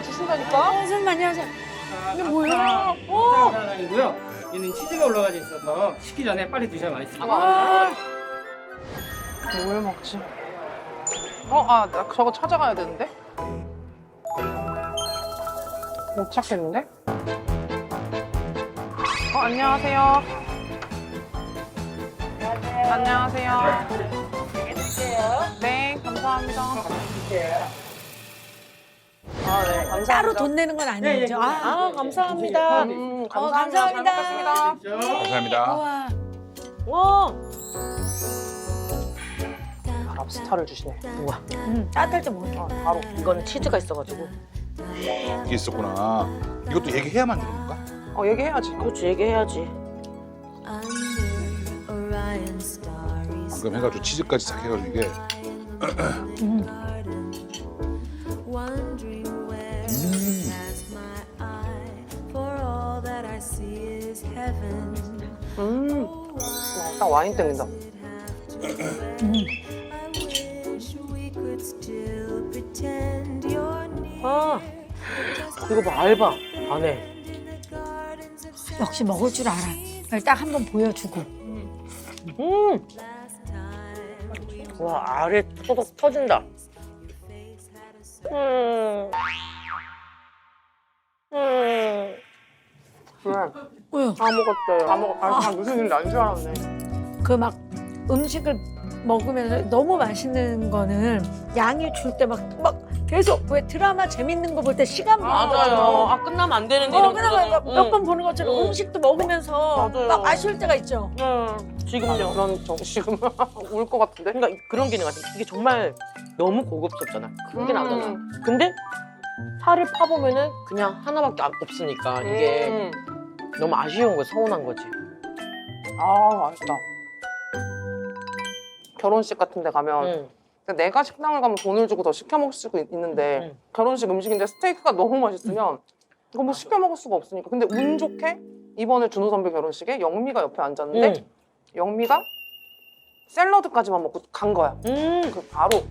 아저씨가 주신다니까. 선생님 안녕하세요. 이게 뭐야? 사랑이고요. 얘는 치즈가 올라가져 있어서 식기 전에 빨리 드셔야 맛있습니다. 아, 뭘 먹지? 어, 아, 나 저거 찾아가야 되는데? 못 찾겠는데? 어, 안녕하세요. 안녕하세요. 감사합니다. 따로 돈 내는 건 아니죠? 아, 아, 감사합니다. 음, 감사합니다. 잘 감사합니다. 감사합니다. 우와. 와. 랍스타를 주시네. 우와, 음, 따뜻할 때 먹어. 아, 바로. 이건 치즈가 있어가지고. 이게 있었구나. 이것도 얘기해야만 되는 건가? 어, 얘기해야지. 그렇지, 얘기해야지. 방금 해가지고 치즈까지 싹 해가지고 이게 음. 와, 딱 와인 땡긴다. 아, 이거 봐, 알바. 안 해. 역시 먹을 줄 알아. 딱 한 번 보여주고. 음! 와, 알에 토독 터진다. 음. 음. 그래. 왜요? 다 먹었어요. 다 먹었. 아, 다 무슨 일 난 줄 알았네. 그 막 음식을 먹으면서 너무 맛있는 거는 양이 줄 때 막 막 계속 왜 드라마 재밌는 거 볼 때 시간 맞아요. 아, 끝나면 안 되는데. 어, 이런 그나마 거잖아. 몇번 응. 보는 것처럼 응. 음식도 먹으면서 맞아요. 막 아쉬울 때가 있죠. 응. 지금요. 그런 정 지금 울 것 같은데. 그러니까 그런 개념 같아. 이게 정말 너무 고급스럽잖아. 그런 게 나오잖아. 음. 근데 살을 파보면은 그냥 하나밖에 안- 없으니까 이게 음. 너무 아쉬운 거야. 서운한 거지. 아, 맛있다. 결혼식 같은 데 가면 응. 내가 식당을 가면 돈을 주고 더 시켜 먹을 수가 있는데 응. 결혼식 음식인데 스테이크가 너무 맛있으면 이거 뭐 시켜 먹을 수가 없으니까. 근데 운 좋게 이번에 준호 선배 결혼식에 영미가 옆에 앉았는데 응. 영미가 샐러드까지만 먹고 간 거야. 음. 그 바로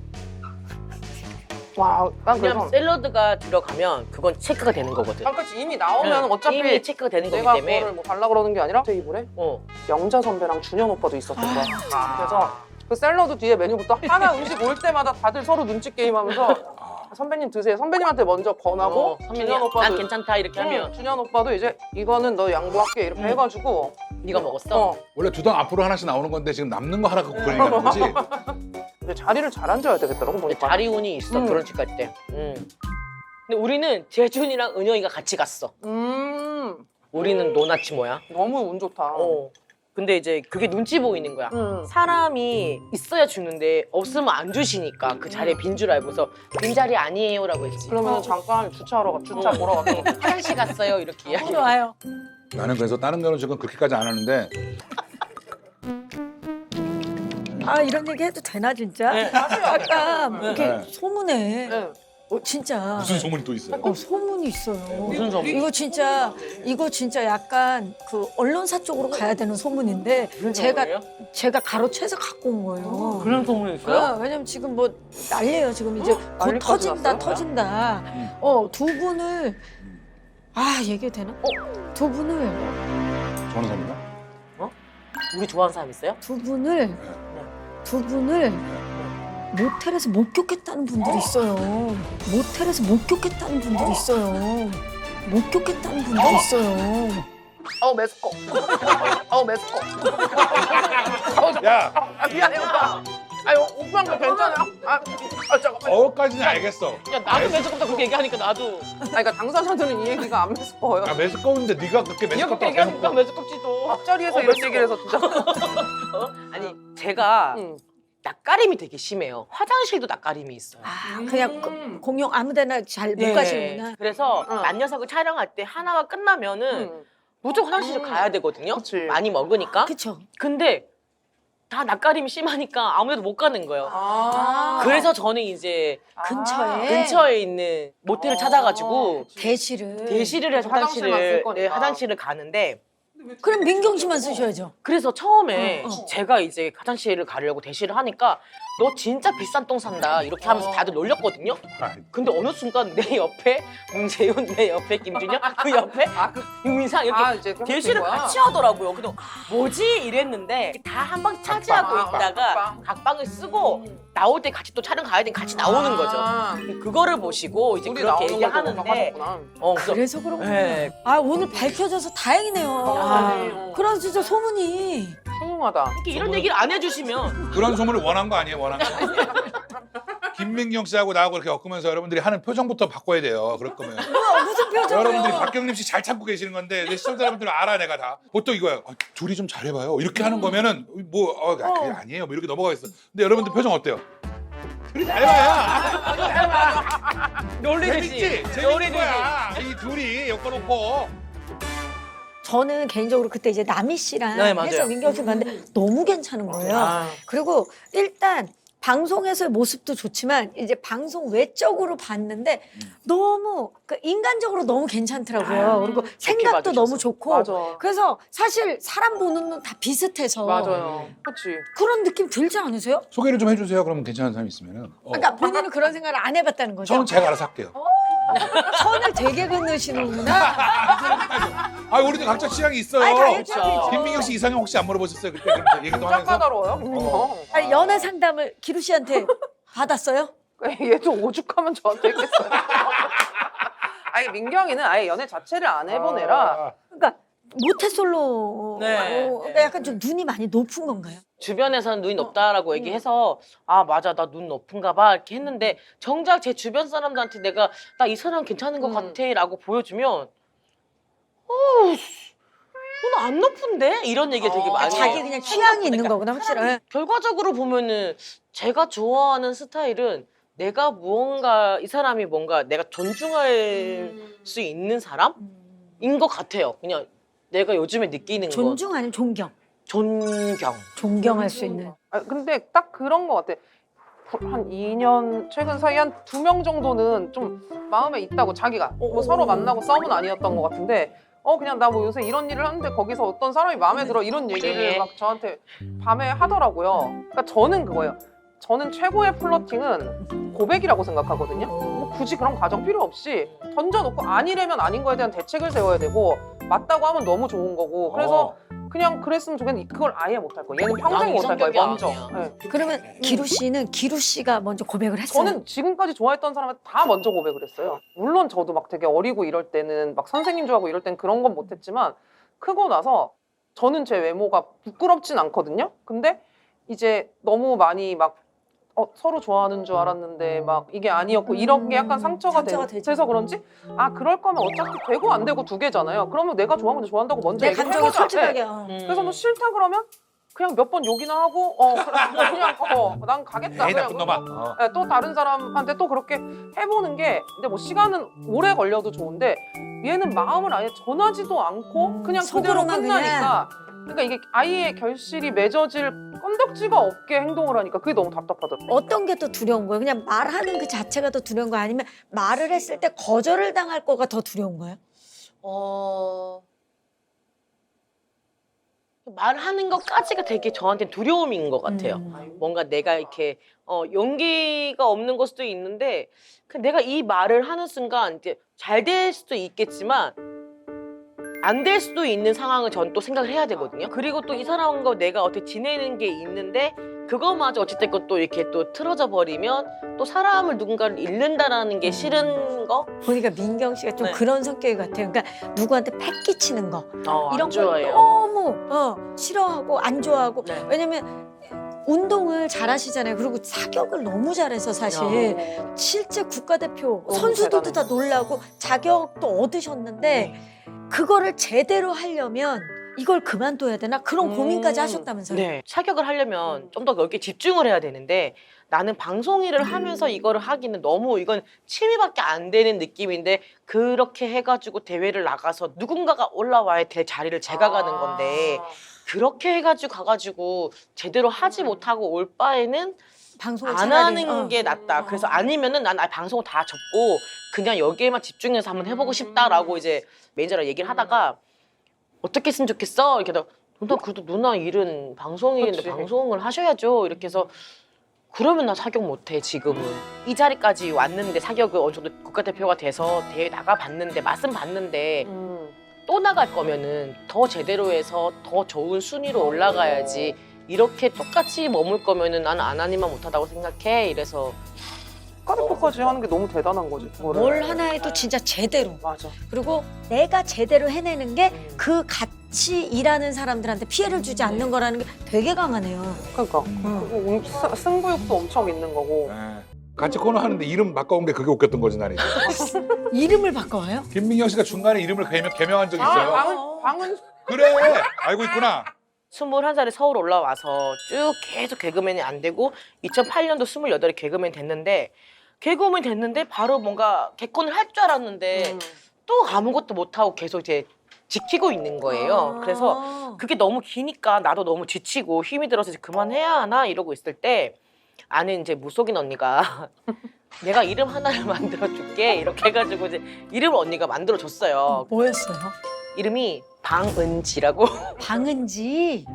와, 난 그냥 그래서 샐러드가 들어가면 그건 체크가 되는 거거든. 아, 그치 이미 나오면 응. 어차피 이미 체크가 되는 거기 내가 때문에. 그거를 뭐 달라 그러는 게 아니라 테이블에 어. 영자 선배랑 준현 오빠도 있었던 거야. 그래서 그 샐러드 뒤에 메뉴부터 하나 음식 올 때마다 다들 서로 눈치 게임하면서 선배님 드세요. 선배님한테 먼저 권하고 어, 선배님, 준현 난 오빠도 괜찮다 이렇게 응, 하면 준현 오빠도 이제 이거는 너 양보할게 이렇게 응. 해가지고 네가 먹었어. 어, 원래 두 당 앞으로 하나씩 나오는 건데 지금 남는 거 하나 갖고 그러는 거지. 근데 자리를 잘 앉아야 되겠더라고 보니까. 자리 운이 있어 음. 결혼식 갈 때. 음. 근데 우리는 재준이랑 은영이가 같이 갔어. 음 우리는 노나치 뭐야? 너무 운 좋다. 어. 근데 이제 그게 눈치 보이는 거야. 음. 사람이 있어야 주는데 없으면 안 주시니까 그 자리에 빈 줄 알고서 빈 자리 아니에요라고 했지. 그러면 잠깐 주차하러 가 주차 어. 보러 갔다. 화장실 갔어요 이렇게 이야기. 좋아요. 나는 그래서 다른 결혼식은 그렇게까지 안 하는데 아 이런 얘기 해도 되나 진짜? 네. 아까 이렇게 네. 소문에 네. 어, 진짜 무슨 소문이 또 있어요? 어, 소문이 있어요. 무슨 소문? 이거 진짜 이거 진짜 약간 그 언론사 쪽으로 가야 되는 소문인데 제가 제가 가로채서 갖고 온 거예요. 그런 소문이 어, 왜냐면 지금 뭐 난리예요. 지금 이제 곧 난리까지 터진다, 났어요? 터진다. 음. 어, 두 분을 아 얘기해도 되나? 어, 두 분을 전원사입니다. 우리 좋아하는 사람 있어요? 두 분을 두 분을 모텔에서 목격했다는 분들이 있어요. 모텔에서 목격했다는 분들이 있어요. 목격했다는 분들이 있어요. 어 메스꺼. 어 메스꺼. 야, 아 미안해 오빠. 아유 오빠인 거 괜찮아요? 아, 아. 어까지는 알겠어. 야 나도 매주부터 그렇게 얘기하니까 나도. 아 그러니까 당사자들은 이 얘기가 안 메스꺼워요. 아 매스꺼운데 네가 그렇게 이렇게 매스껍다고 얘기하니까 해놓고 매주껍지도. 앞자리에서 어, 이런. 얘기를 해서 진짜. 어? 아니 제가 응. 낯가림이 되게 심해요. 화장실도 낯가림이 있어요. 아, 그냥 그- 음. 공용 아무데나 잘 못 네. 가시는구나. 그래서 응. 남녀석을 촬영할 때 하나가 끝나면은 응. 무조건 화장실 음. 가야 되거든요. 그치. 많이 먹으니까. 그쵸? 근데 다 낯가림이 심하니까 아무데도 못 가는 거예요. 아. 그래서 저는 이제 근처에? 근처에 있는 모텔을 아. 찾아가지고 대시를. 대시를 해서 화장실만 쓸 화장실을. 네, 화장실을 가는데 그럼 민경 씨만 쓰셔야죠. 그래서 처음에 어, 어. 제가 이제 화장실을 가려고 대시를 하니까 너 진짜 비싼 똥 산다 이렇게 하면서 어. 다들 놀렸거든요. 아, 근데 어느 순간 내 옆에 문재윤, 내 옆에 김준영, 그 옆에 아그 유민상 이렇게 아, 이제 그렇게 대시를 된 거야? 같이 하더라고요. 근데 뭐지 이랬는데 다 한 방 차지하고 각방, 있다가 각방. 각방을 쓰고 나올 때 같이 또 촬영 가야 되니 같이 나오는 거죠. 아, 그거를 보시고 이제 그렇게 나오는 걸 보고 얘기하는데 하셨구나. 어, 그래서 그래서 그런 거야. 네. 아 오늘 밝혀져서 다행이네요. 아. 그런 진짜 소문이 훌륭하다. 이렇게 이런 얘기를 안 해주시면 그런 소문을 원한 거 아니에요? 원한 거. 김민경 씨하고 나하고 이렇게 엮으면서 여러분들이 하는 표정부터 바꿔야 돼요. 그럴 거면. 무슨? 여러분들이 박경림 씨 잘 참고 계시는 건데 내 시청자 여러분들은 알아 내가 다. 보통 이거야. 아, 둘이 좀 잘해봐요. 이렇게 하는 거면은 뭐 어, 아, 그게 아니에요. 뭐 이렇게 넘어가겠어. 근데 여러분들 표정 어때요? 둘이 잘해봐야. 놀리듯이 재밌지? 재밌는 거야. 이 둘이 엮어놓고. 저는 개인적으로 그때 이제 남희 씨랑 네, 맞아요. 해서 민경 씨 봤는데 너무 괜찮은 거예요. 아. 그리고 일단 방송에서의 모습도 좋지만 이제 방송 외적으로 봤는데 너무 그 인간적으로 너무 괜찮더라고요. 그리고 생각도 봐주셔서. 너무 좋고 맞아. 그래서 사실 사람 보는 눈 다 비슷해서 맞아요. 그렇지. 그런 느낌 들지 않으세요? 소개를 좀 해주세요. 그러면 괜찮은 사람 있으면은. 어. 그러니까 본인은 그런 생각을 안 해봤다는 거죠. 저는 제가 알아서 할게요. 선을 되게 긋으시는구나. 아 우리도 각자 취향이 있어요. 아니, 그렇죠. 김민경 씨 이상형 혹시 안 물어보셨어요? 그때 그때 얘기도 짝 하면서. 까다로워요? 어. 어. 아니, 연애 상담을 기루 씨한테 받았어요? 얘도 오죽하면 저한테 했겠어요. 아니 민경이는 아예 연애 자체를 안 해본 애라 아, 그러니까 모태솔로 네. 어, 그러니까 약간 좀 눈이 많이 높은 건가요? 주변에서는 눈이 높다라고 얘기해서 아 맞아 나 눈 높은가 봐 이렇게 했는데 정작 제 주변 사람들한테 내가 나 이 사람 괜찮은 것 음. 같아라고 보여주면 어넌안 높은데 이런 얘기 되게 어, 많이 자기 해요. 그냥 취향이 있는 그러니까 거구나 확실히. 결과적으로 보면은 제가 좋아하는 스타일은 내가 무언가 이 사람이 뭔가 내가 존중할 수 있는 사람인 것 같아요. 그냥 내가 요즘에 느끼는 거 존중 아니면 존경? 존경. 존경할 수 있는. 아, 근데 딱 그런 것 같아. 한 2년 최근 사이 한 두 명 정도는 좀 마음에 있다고 자기가 뭐 서로 만나고 싸움은 아니었던 것 같은데 어 그냥 나 뭐 요새 이런 일을 하는데 거기서 어떤 사람이 마음에 들어 이런 얘기를 네. 막 저한테 밤에 하더라고요. 그러니까 저는 그거예요. 저는 최고의 플러팅은 고백이라고 생각하거든요. 뭐 굳이 그런 과정 필요 없이 던져놓고 아니라면 아닌 거에 대한 대책을 세워야 되고 맞다고 하면 너무 좋은 거고 그래서 그냥 그랬으면 좋겠는데 그걸 아예 못할 거예요. 얘는 평생 못할 거예요. 먼저. 네. 그러면 기루 씨는 기루 씨가 먼저 고백을 했어요. 저는 지금까지 좋아했던 사람한테 다 먼저 고백을 했어요. 물론 저도 막 되게 어리고 이럴 때는 막 선생님 좋아하고 이럴 땐 그런 건 못했지만 크고 나서 저는 제 외모가 부끄럽진 않거든요. 근데 이제 너무 많이 막 어, 서로 좋아하는 줄 알았는데 막 이게 아니었고 이런 게 약간 상처가, 상처가 돼, 되죠. 돼서 그런지 아 그럴 거면 어차피 되고 안 되고 두 개잖아요. 그러면 내가 좋아하면 좋아한다고 먼저 내 얘기를 감정을 해보자. 솔직하게. 네. 어. 그래서 뭐 싫다 그러면 그냥 몇 번 욕이나 하고 어 그래, 그냥 어 난 가겠다 에이 그냥 나쁜 놈아. 어. 네, 또 다른 사람한테 또 그렇게 해보는 게 근데 뭐 시간은 오래 걸려도 좋은데 얘는 마음을 아예 전하지도 않고 음, 그냥 그대로 속으로만 끝나니까 그러니까 이게 아이의 결실이 맺어질 건덕지가 없게 행동을 하니까 그게 너무 답답하더라고요. 어떤 게 더 두려운 거예요? 그냥 말하는 그 자체가 더 두려운 거예요? 아니면 말을 했을 때 거절을 당할 거가 더 두려운 거예요? 어... 말하는 것까지가 되게 저한테 두려움인 것 같아요. 음. 뭔가 내가 이렇게 어, 용기가 없는 걸 수도 있는데 그 내가 이 말을 하는 순간 이제 잘 될 수도 있겠지만 안 될 수도 있는 상황을 전 또 생각을 해야 되거든요. 그리고 또 이 사람과 내가 어떻게 지내는 게 있는데 그것마저 어찌됐건 또 이렇게 또 틀어져 버리면 또 사람을 누군가를 잃는다라는 게 싫은 거 보니까 민경 씨가 좀 네. 그런 성격이 같아요. 그러니까 누구한테 패 끼치는 거 어, 이런 안 걸 좋아해요. 너무 어, 싫어하고 안 좋아하고 네. 왜냐면 운동을 잘하시잖아요. 그리고 사격을 너무 잘해서 사실 어. 실제 국가대표 너무 선수들도 다. 놀라고 자격도 얻으셨는데 네. 그거를 제대로 하려면 이걸 그만둬야 되나 그런 음. 고민까지 하셨다면서요? 네. 사격을 하려면 좀 더 여기에 집중을 해야 되는데 나는 방송 일을 하면서 이거를 하기는 너무 이건 취미밖에 안 되는 느낌인데 그렇게 해가지고 대회를 나가서 누군가가 올라와야 될 자리를 제가 가는 건데 그렇게 해가지고 가가지고 제대로 하지 음. 못하고 올 바에는 방송을 안 차라리, 하는 어. 게 낫다. 그래서 아니면은 난 아예 방송을 다 접고 그냥 여기에만 집중해서 한번 해보고 음. 싶다라고 이제 매니저랑 얘기를 하다가 어떻게 했으면 좋겠어? 이렇게 해서 누나 그래도 누나 일은 방송일인데 그치. 방송을 하셔야죠. 이렇게 해서 그러면 나 사격 못해 지금은 이 자리까지 왔는데 사격을 어느 정도 국가대표가 돼서 대회 나가 봤는데 맛은 봤는데 음. 또 나갈 거면은 더 제대로 해서 더 좋은 순위로 올라가야지 이렇게 똑같이 머물 거면은 나는 아나니만 못하다고 생각해 이래서 국가대표까지 하는 게 너무 대단한 거지. 그거를. 뭘 하나 해도 진짜 제대로. 맞아. 그리고 내가 제대로 해내는 게 음. 그 같이 일하는 사람들한테 피해를 주지 않는 거라는 게 되게 강하네요. 그러니까 음. 그리고 음, 스- 승부욕도 엄청 있는 거고. 예. 같이 코너 하는데 이름 바꿔온 게 그게 웃겼던 거지 나는. 이름을 바꿔와요? 김민경 씨가 중간에 이름을 개명, 개명한 적 아, 있어요. 방은 방은 그래 알고 있구나. 21살에 서울 올라와서 쭉 계속 개그맨이 안 되고 2008년도 28에 개그맨 됐는데 개그맨 됐는데 바로 뭔가 개콘을 할 줄 알았는데 음. 또 아무것도 못하고 계속 이제 지키고 있는 거예요. 아. 그래서 그게 너무 기니까 나도 너무 지치고 힘이 들어서 이제 그만해야 하나 이러고 있을 때 아는 이제 무속인 언니가 내가 이름 하나를 만들어 줄게 이렇게 해가지고 이제 이름을 언니가 만들어 줬어요. 뭐였어요? 이름이 방은지라고 방은지.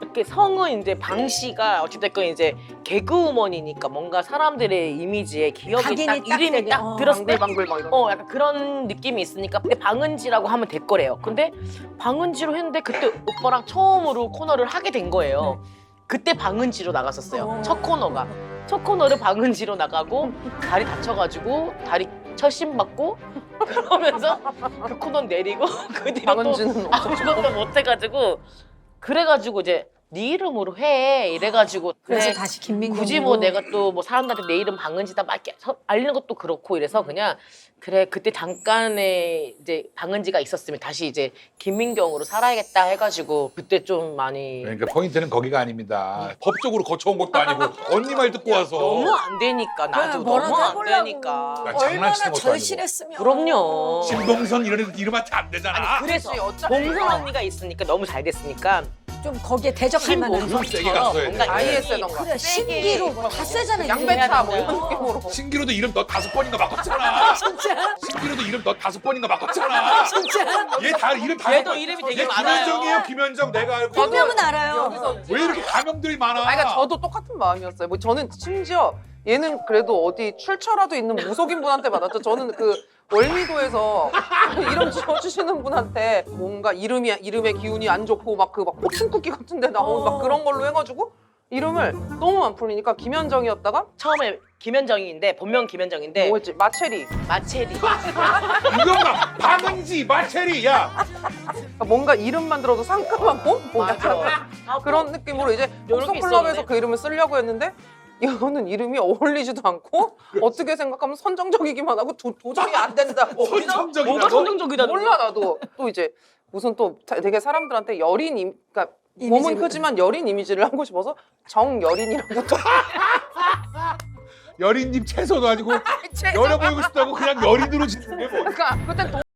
이렇게 성은 이제 방 씨가 어찌됐건 이제 개그우먼이니까 뭔가 사람들의 이미지에 기억이 딱 딱 이름이 되게, 딱 어. 들었을 때 방글방글 막 이런. 어 약간 그런 느낌이 있으니까 근데 방은지라고 하면 될 거래요. 근데 방은지로 했는데 그때 오빠랑 처음으로 코너를 하게 된 거예요. 그때 방은지로 나갔었어요. 어. 첫 코너가 첫 코너를 방은지로 나가고 다리 다쳐가지고 다리 철심 받고 그러면서 그 코너 내리고 그 뒤로 또 방은지는 없었죠. 아무것도 못해가지고 그래가지고 이제 네 이름으로 해 이래가지고 그래서 그래, 다시 김민경. 굳이 뭐 내가 또 뭐 사람들한테 내 이름 방은지다 막 이렇게 서- 알리는 것도 그렇고 이래서 그냥 그래 그때 잠깐의 이제 방은지가 있었으면 다시 이제 김민경으로 살아야겠다 해가지고 그때 좀 많이 그러니까 포인트는 거기가 아닙니다. 법적으로 거쳐온 것도 아니고 언니 말 듣고 와서 너무 안 되니까 나도 네, 너무 안. 되니까 아, 얼마나 장난치는 것도 절실했으면. 그럼요 신동선 이런 이름한테 안 되잖아. 아니 그래서. 봉선 언니가 있으니까 너무 잘 됐으니까 좀 거기에 대적할 만한. 좀 세게 신봉선처럼 갔어야 돼. 뭔가 아예 이름이 세던가. 그래 신기로 뭐다 세잖아. 양배차 뭐 이런. 느낌으로. 신기로도 이름 너 다섯 번인가 바꿨잖아. 진짜 신기로도 이름 너 다섯 번인가 바꿨잖아. 진짜. 얘 다 이름 다 얘도 바꿨- 이름이 되게 얘 많아요. 김현정이에요 김현정 내가 알고 분명은 알아요. 왜 이렇게 가명들이 많아? 아, 그러니까 저도 똑같은 마음이었어요. 뭐 저는 심지어 얘는 그래도 어디 출처라도 있는 무속인 분한테 받았죠. 저는 그 월미도에서 이름 지어주시는 분한테 뭔가 이름이 이름의 기운이 안 좋고 막 그막 포춘 쿠키 같은데 나온 어. 막 그런 걸로 해가지고 이름을 너무 안 풀리니까 김현정이었다가 처음에 김현정인데 본명 김현정인데 뭐였지 마체리 마체리 이건가 박은지 마체리 야 그러니까 뭔가 이름만 들어도 상큼하고 뭐 약간 맞아. 그런 느낌으로 이제 이런 게 독서클럽에서 있었는데. 그 이름을 쓰려고 했는데 이거는 이름이 어울리지도 않고 어떻게 생각하면 선정적이기만 하고 도, 도저히 안 된다고 선정적이라고? 뭐가 선정적이다 몰라 나도 또 이제 무슨 또 자- 되게 사람들한테 여린 임 그러니까 몸은 이미지를. 크지만 여린 이미지를 하고 싶어서 정여린이라고 또 여린님 채소도 아니고 여려 보이고 싶다고 그냥 여린으로 짓는 게 뭐? 그러니까 그때